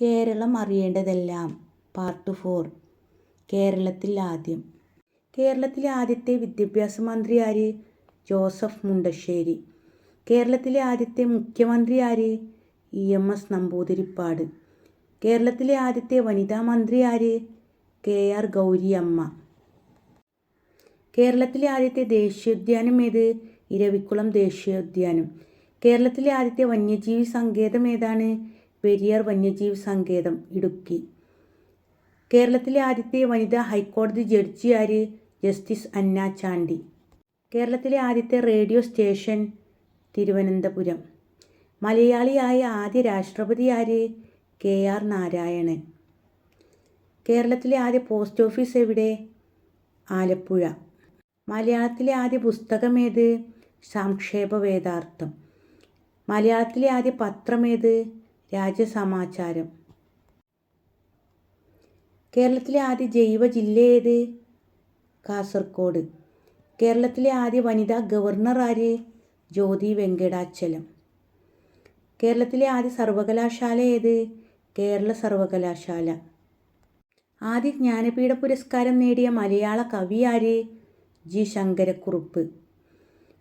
Keralam അറിയേണ്ടതെല്ലാം. Part four. കേരളത്തിൽ ആദ്യം. കേരളത്തിലെ ആദ്യത്തെ വിദ്യാഭ്യാസ മന്ത്രി ആര്? ജോസഫ് മുണ്ടശ്ശേരി. കേരളത്തിലെ ആദ്യത്തെ മുഖ്യമന്ത്രി ആര്? ഇ എം എസ് നമ്പൂതിരിപ്പാട്. കേരളത്തിലെ ആദ്യത്തെ വനിതാ മന്ത്രി ആര്? കെ ആർ ഗൗരിയമ്മ. കേരളത്തിലെ ആദ്യത്തെ ദേശീയോദ്യാനം ഏത്? ഇരവിക്കുളം ദേശീയോദ്യാനം. കേരളത്തിലെ ആദ്യത്തെ വന്യജീവി സങ്കേതം ഏതാണ്? പെരിയാർ വന്യജീവി സങ്കേതം ഇടുക്കി. കേരളത്തിലെ ആദ്യത്തെ വനിതാ ഹൈക്കോടതി ജഡ്ജിയാര് ജസ്റ്റിസ് അന്ന ചാണ്ടി. കേരളത്തിലെ ആദ്യത്തെ റേഡിയോ സ്റ്റേഷൻ തിരുവനന്തപുരം. മലയാളിയായ ആദ്യ രാഷ്ട്രപതി ആര്? കെ. ആർ. നാരായണൻ. കേരളത്തിലെ ആദ്യ പോസ്റ്റ് ഓഫീസ് എവിടെ? ആലപ്പുഴ. മലയാളത്തിലെ ആദ്യ പുസ്തകം ഏത്? സംക്ഷേപ വേദാർത്ഥം. മലയാളത്തിലെ ആദ്യ പത്രം ഏത് രാജസമാചാരം കേരളത്തിലെ ആദ്യ ജൈവ ജില്ല ഏത്? കാസർഗോഡ് കേരളത്തിലെ ആദ്യ വനിതാ ഗവർണർ ആര്? ജ്യോതി വെങ്കടാച്ചലം കേരളത്തിലെ ആദ്യ സർവകലാശാല ഏത്? കേരള സർവകലാശാല. ആദ്യ ജ്ഞാനപീഠ പുരസ്കാരം നേടിയ മലയാള കവി ആര്? ജി. ശങ്കരക്കുറുപ്പ്.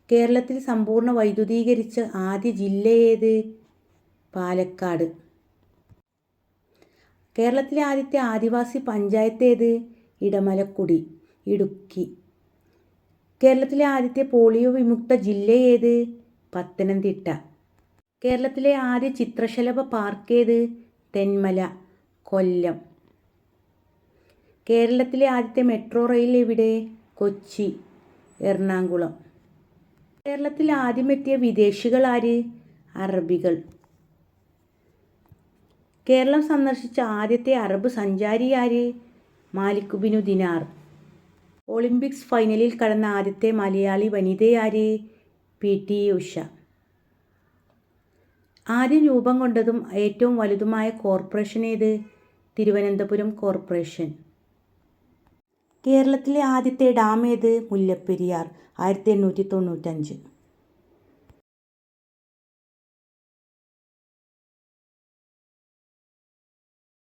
കേരളത്തിൽ സമ്പൂർണ വൈദ്യുതീകരിച്ച ആദ്യ ജില്ല ഏത്? പാലക്കാട്. കേരളത്തിലെ ആദ്യത്തെ ആദിവാസി പഞ്ചായത്ത് ഏത്? ഇടമലക്കുടി ഇടുക്കി. കേരളത്തിലെ ആദ്യത്തെ പോളിയോ വിമുക്ത ജില്ല ഏത്? പത്തനംതിട്ട. കേരളത്തിലെ ആദ്യ ചിത്രശലഭ പാർക്ക് ഏത്? തെന്മല കൊല്ലം. കേരളത്തിലെ ആദ്യത്തെ മെട്രോ റെയിൽ എവിടെ? കൊച്ചി എറണാകുളം. കേരളത്തിൽ ആദ്യമെത്തിയ വിദേശികൾ ആര്? അറബികൾ. കേരളം സന്ദർശിച്ച ആദ്യത്തെ അറബ് സഞ്ചാരി ആര്? മാലിക്കുബിനു ദിനാർ. ഒളിമ്പിക്സ് ഫൈനലിൽ കടന്ന ആദ്യത്തെ മലയാളി വനിതയാര് പി ടി ഉഷ. ആദ്യം രൂപം കൊണ്ടതും ഏറ്റവും വലുതുമായ കോർപ്പറേഷൻ ഏത്? തിരുവനന്തപുരം കോർപ്പറേഷൻ. കേരളത്തിലെ ആദ്യത്തെ ഡാം ഏത്? മുല്ലപ്പെരിയാർ. ആയിരത്തി എണ്ണൂറ്റി തൊണ്ണൂറ്റഞ്ച്.